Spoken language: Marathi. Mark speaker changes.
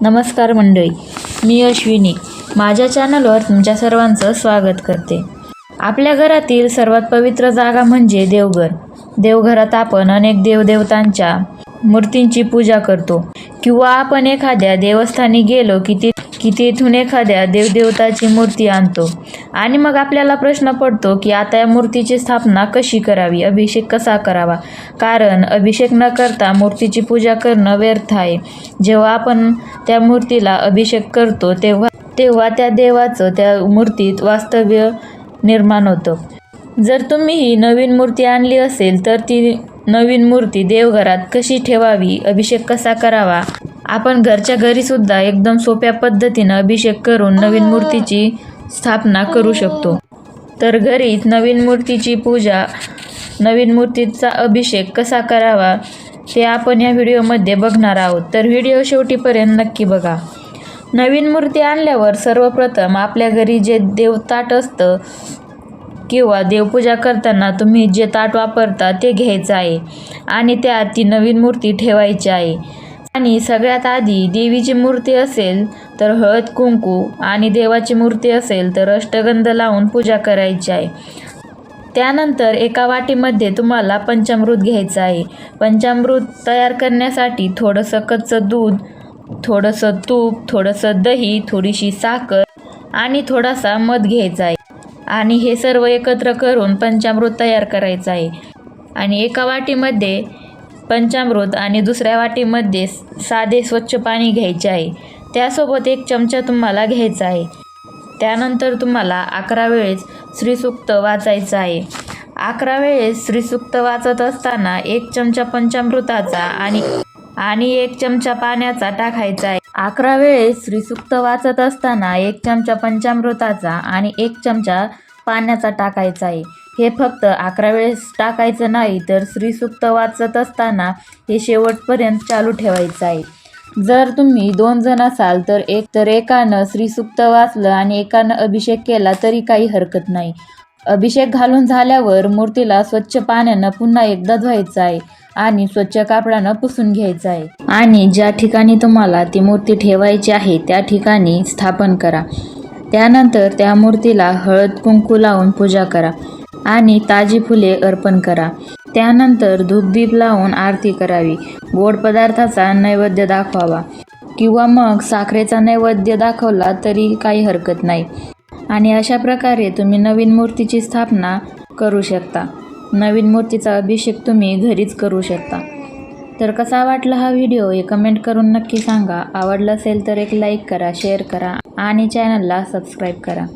Speaker 1: नमस्कार मंडळी मी अश्विनी. माझ्या चॅनलवर तुमच्या सर्वांचं स्वागत करते. आपल्या घरातील सर्वात पवित्र जागा म्हणजे देवघर. देवघरात आपण अनेक देवदेवतांच्या मूर्तींची पूजा करतो किंवा आपण एखाद्या देवस्थानी गेलो की ती की तेथून एखाद्या देवदेवताची मूर्ती आणतो. आणि मग आपल्याला प्रश्न पडतो की आता या मूर्तीची स्थापना कशी करावी? अभिषेक कसा करावा? कारण अभिषेक न करता मूर्तीची पूजा करणं व्यर्थ आहे. जेव्हा आपण त्या मूर्तीला अभिषेक करतो तेव्हा तेव्हा त्या देवाचं त्या मूर्तीत वास्तव्य निर्माण होतं. जर तुम्ही ही नवीन मूर्ती आणली असेल तर ती नवीन मूर्ती देवघरात कशी ठेवावी? अभिषेक कसा करावा? आपण घरच्या घरीसुद्धा एकदम सोप्या पद्धतीनं अभिषेक करून नवीन मूर्तीची स्थापना करू शकतो. तर घरीच नवीन मूर्तीची पूजा नवीन मूर्तीचा अभिषेक कसा करावा ते आपण या व्हिडिओमध्ये बघणार आहोत. तर व्हिडिओ शेवटीपर्यंत नक्की बघा. नवीन मूर्ती आणल्यावर सर्वप्रथम आपल्या घरी जे देवताट असतं किंवा देवपूजा करताना तुम्ही जे ताट वापरता ते घ्यायचं आहे आणि त्यात ती नवीन मूर्ती ठेवायची आहे. आणि सगळ्यात आधी देवीची मूर्ती असेल तर हळद कुंकू आणि देवाची मूर्ती असेल तर अष्टगंध लावून पूजा करायची आहे. त्यानंतर एका वाटीमध्ये तुम्हाला पंचामृत घ्यायचं आहे. पंचामृत तयार करण्यासाठी थोडंसं कच्चं दूध थोडंसं तूप थोडंसं दही थोडीशी साखर आणि थोडासा मध घ्यायचा आहे. आणि हे सर्व एकत्र करून पंचामृत तयार करायचं आहे. आणि एका वाटीमध्ये पंचामृत आणि दुसऱ्या वाटीमध्ये साधे स्वच्छ पाणी घ्यायचे आहे. त्यासोबत एक चमचा तुम्हाला घ्यायचा आहे. त्यानंतर तुम्हाला अकरा वेळेस श्रीसूक्त वाचायचं आहे. अकरा वेळेस श्रीसूक्त वाचत असताना एक चमचा पंचामृताचा आणि आणि एक चमचा पाण्याचा टाकायचा आहे. अकरा वेळेस श्रीसूक्त वाचत असताना एक चमचा पंचामृताचा आणि एक चमचा पाण्याचा टाकायचा आहे. हे फक्त अकरा वेळेस टाकायचं नाही तर श्रीसूक्त वाचत असताना हे शेवटपर्यंत चालू ठेवायचं आहे. जर तुम्ही दोन जण असाल तर एक तर एकानं श्रीसूक्त वाचलं आणि एकानं अभिषेक केला तरी काही हरकत नाही. अभिषेक घालून झाल्यावर मूर्तीला स्वच्छ पाण्यानं पुन्हा एकदा धुवायचं आहे आणि स्वच्छ कापडानं पुसून घ्यायचं आहे. आणि ज्या ठिकाणी तुम्हाला ती मूर्ती ठेवायची आहे त्या ठिकाणी स्थापन करा. त्यानंतर त्या मूर्तीला हळद कुंकू लावून पूजा करा आणि ताजी फुले अर्पण करा. त्यानंतर धूपदीप लावून आरती करावी. गोड पदार्थाचा नैवेद्य दाखवावा. किंवा मग साखरेचा नैवेद्य दाखवला तरी काही हरकत नाही. आणि अशा प्रकारे तुम्ही नवीन मूर्तीची स्थापना करू शकता. नवीन मूर्तीचा अभिषेक तुम्ही घरीच करू शकता. तर कसा वाटला हा व्हिडिओ हे कमेंट करून नक्की सांगा. आवडला असेल तर एक लाईक करा शेअर करा आणि चॅनलला सबस्क्राईब करा.